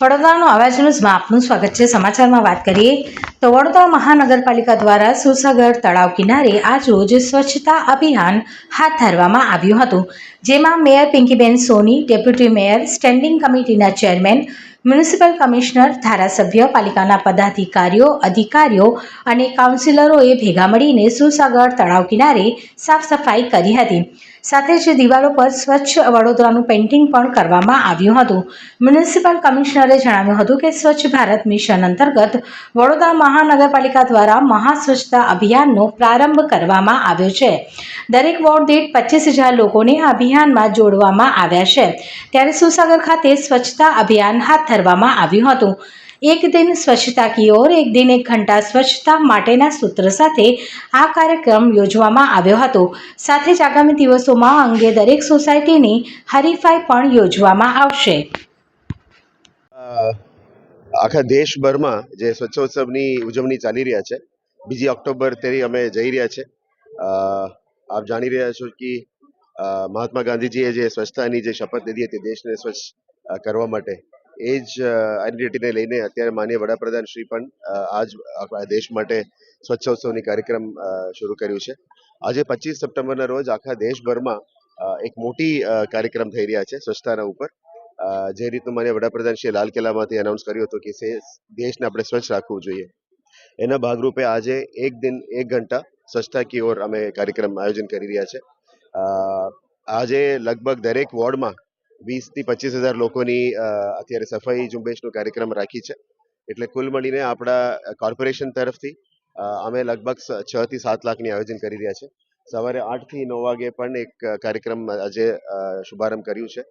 વડોદરાનો અવાજ ન્યૂઝમાં આપનું સ્વાગત છે. સમાચારમાં વાત કરીએ તો વડોદરા મહાનગરપાલિકા દ્વારા સુસાગર તળાવ કિનારે આજરોજ સ્વચ્છતા અભિયાન હાથ ધરવામાં આવ્યું હતું, જેમાં mayor Pinkiben Soni, deputy mayor, standing કમિટીના ચેરમેન, મ્યુનિસિપલ કમિશનર, ધારાસભ્ય, પાલિકાના પદાધિકારીઓ, અધિકારીઓ અને કાઉન્સિલરોએ ભેગા મળીને સુસાગર તળાવ કિનારે સાફ સફાઈ કરી હતી. સાથે જ દિવાલો પર સ્વચ્છ વડોદરાનું પેઇન્ટિંગ પણ કરવામાં આવ્યું હતું. મ્યુનિસિપલ કમિશનરે જણાવ્યું હતું કે સ્વચ્છ ભારત મિશન અંતર્ગત વડોદરા મહાનગરપાલિકા દ્વારા મહાસ્વચ્છતા અભિયાનનો પ્રારંભ કરવામાં આવ્યો છે. દરેક વોર્ડ દીઠ પચીસ હજાર લોકોને અભિયાનમાં જોડવામાં આવ્યા છે. ત્યારે સુસાગર ખાતે સ્વચ્છતા અભિયાન હાથ ધરવામાં આવ્યું હતું. એક દિન સ્વચ્છતા કી ઓર, એક દિન એક ઘંટા સ્વચ્છતા માટેના સૂત્ર સાથે આ કાર્યક્રમ યોજવામાં આવ્યો હતો. સાથે જ આગામી દિવસોમાં અંગે દરેક સોસાયટીની હરીફાઈ પણ યોજવામાં આવશે. આખા દેશભરમાં જે સ્વચ્છોત્સવની ઉજવણી ચાલી રહ્યા છે, બીજી ઓક્ટોબર તેરી અમે જઈ રહ્યા છે. આપ જાણી રહ્યા છો કે મહાત્મા ગાંધીજીએ જે સ્વચ્છતાની જે શપથ લીધી હતી દેશને સ્વચ્છ કરવા માટે એ જ આઈડેન્ટિટીને લઈને અત્યારે માનનીય વડાપ્રધાન શ્રી પણ આજ આપણા દેશ માટે સ્વચ્છોત્સવની કાર્યક્રમ શરૂ કર્યું છે. આજે પચીસ સપ્ટેમ્બરના રોજ આખા દેશભરમાં એક મોટી કાર્યક્રમ થઈ રહ્યા છે સ્વચ્છતાના ઉપર. જે રીતનું માન્ય વડાપ્રધાન શ્રી લાલ કિલ્લામાંથી અનાઉન્સ કર્યું હતું કે દેશને આપણે સ્વચ્છ રાખવું જોઈએ. એના ભાગરૂપે આજે એક દિન, એક ઘંટા સ્વચ્છતા કી ઓર અમે કાર્યક્રમ આયોજન કરી રહ્યા છે. આજે લગભગ દરેક વોર્ડમાં વીસથી પચીસ હજાર લોકોની અત્યારે સફાઈ ઝુંબેશનો કાર્યક્રમ રાખી છે. એટલે કુલ મળીને આપણા કોર્પોરેશન તરફથી અમે લગભગ છ થી સાત લાખની આયોજન કરી રહ્યા છે. સવારે આઠથી નવ વાગે પણ એક કાર્યક્રમ આજે શુભારંભ કર્યું છે.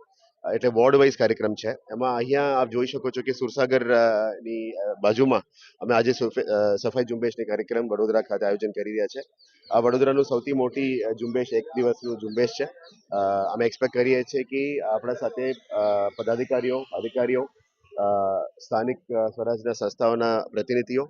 એટલે વોર્ડ વાઇઝ કાર્યક્રમ છે. એમાં અહીંયા આપ જોઈ શકો છો કે સુરસાગરની બાજુમાં અમે આજે સુફ- સફાઈ ઝુંબેશની કાર્યક્રમ વડોદરા ખાતે આયોજન કરી રહ્યા છે. આ વડોદરાનું સૌથી મોટી ઝુંબેશ, એક દિવસનું ઝુંબેશ છે. અમે એક્સપેક્ટ કરીએ છીએ કે આપણા સાથે પદાધિકારીઓ, અધિકારીઓ સ્થાનિક સ્વરાજના સંસ્થાઓના પ્રતિનિધિઓ,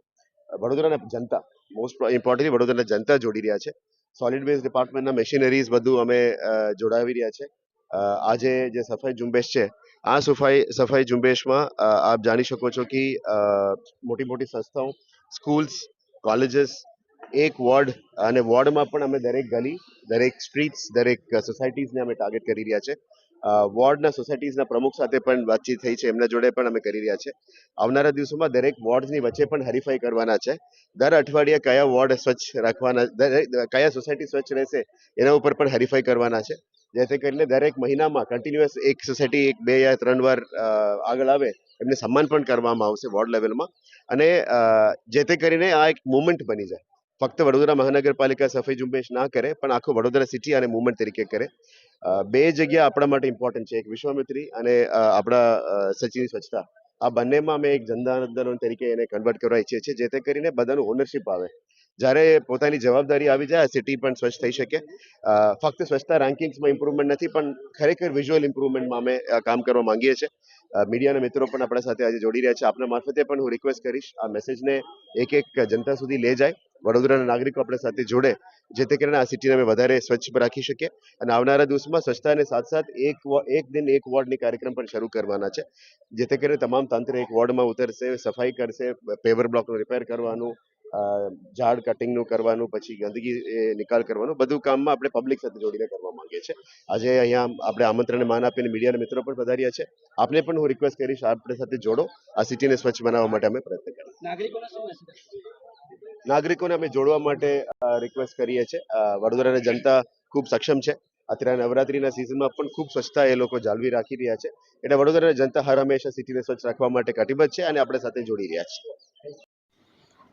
વડોદરાના જનતા મોસ્ટ ઇમ્પોર્ટન્ટલી વડોદરાના જનતા જોડી રહ્યા છે. સોલિડ વેસ્ટ ડિપાર્ટમેન્ટના મશીનરીઝ બધું અમે જોડાવી રહ્યા છે. આજે જે સફાઈ ઝુંબેશ છે, આ સફાઈ સફાઈ ઝુંબેશમાં આપ જાણી શકો છો કે મોટી મોટી સંસ્થાઓ, સ્કૂલ્સ, કોલેજીસ, એક વોર્ડ અને વોર્ડમાં પણ અમે દરેક ગલી, દરેક સ્ટ્રીટ્સ, દરેક સોસાયટીઝને અમે ટાર્ગેટ કરી રહ્યા છે. વોર્ડના સોસાયટીઝના પ્રમુખ સાથે પણ વાતચીત થઈ છે, એમના જોડે પણ અમે કરી રહ્યા છે. આવનારા દિવસોમાં દરેક વોર્ડની વચ્ચે પણ હરીફાઈ કરવાના છે. દર અઠવાડિયે કયા વોર્ડ સ્વચ્છ રાખવાના કયા સોસાયટી સ્વચ્છ રહેશે, એના ઉપર પણ હરીફાઈ કરવાના છે. જેથી કરીને દરેક મહિનામાં કન્ટિન્યુઅસ એક સોસાયટી એક બે યા ત્રણ વાર આગળ આવે, એમને સન્માન પણ કરવામાં આવશે વોર્ડ લેવલમાં. અને જે જેથી કરીને આ એક મુવમેન્ટ બની જાય. ફક્ત વડોદરા મહાનગરપાલિકા સફાઈ ઝુંબેશ ના કરે, પણ આખું વડોદરા સિટી અને મુવમેન્ટ તરીકે કરે. બે જગ્યા આપણા માટે ઇમ્પોર્ટન્ટ છે. એક વિશ્વામિત્રી અને આપણા સચિન સ્વચ્છતા. આ બંનેમાં અમે એક જનતા આંદોલન તરીકે એને કન્વર્ટ કરવા ઈચ્છીએ છીએ, જેથી કરીને બધાનું ઓનરશિપ આવે. જ્યારે પોતાની જવાબદારી આવી જાય, સિટી પણ સ્વચ્છ થઈ શકે. ફક્ત સ્વચ્છતા રેન્કિંગ્સમાં ઇમ્પ્રુવમેન્ટ નથી, પણ ખરેખર વિઝ્યુઅલ ઇમ્પ્રુવમેન્ટમાં અમે કામ કરવા માંગીએ છીએ. મીડિયાના મિત્રો પણ આપણા સાથે આજે જોડી રહ્યા છે. આપના મારફતે પણ હું રિક્વેસ્ટ કરીશ, આ મેસેજને એક એક જનતા સુધી લઈ જાય. વડોદરાના નાગરિકો આપણા સાથે જોડે, જેથી કરીને આ સિટીને અમે વધારે સ્વચ્છ રાખી શકીએ. અને આવનારા દિવસમાં સ્વચ્છતાને સાથ સાથ એક એક દિન એક વોર્ડની કાર્યક્રમ પણ શરૂ કરવાના છે. જેથી કરીને તમામ તંત્ર એક વોર્ડમાં ઉતરશે, સફાઈ કરશે, પેવર બ્લોકનું રિપેર કરવાનું ઝાડ કટિંગનું કરવાનું પછી ગંદકી નિકાલ કરવાનું બધું કામમાં આપણે પબ્લિક સાથે જોડીને કરવા માંગીએ છીએ. આજે અહીંયા આપણે આમંત્રણને માન આપીને મીડિયાના મિત્રો પણ પધાર્યા છે. આપને પણ હું રિક્વેસ્ટ કરીશ આપણે સાથે જોડો. આ સિટીને સ્વચ્છ બનાવવા માટે અમે પ્રયત્ન કરીએ. નાગરિકોને અમે જોડવા માટે રિક્વેસ્ટ કરીએ છીએ. વડોદરાની જનતા ખૂબ સક્ષમ છે. અત્યારે નવરાત્રીના સિઝનમાં પણ ખૂબ સ્વચ્છતા એ લોકો જાળવી રાખી રહ્યા છે. એટલે વડોદરાની જનતા હર હંમેશા સિટીને સ્વચ્છ રાખવા માટે કટિબદ્ધ છે અને આપણે સાથે જોડી રહ્યા છે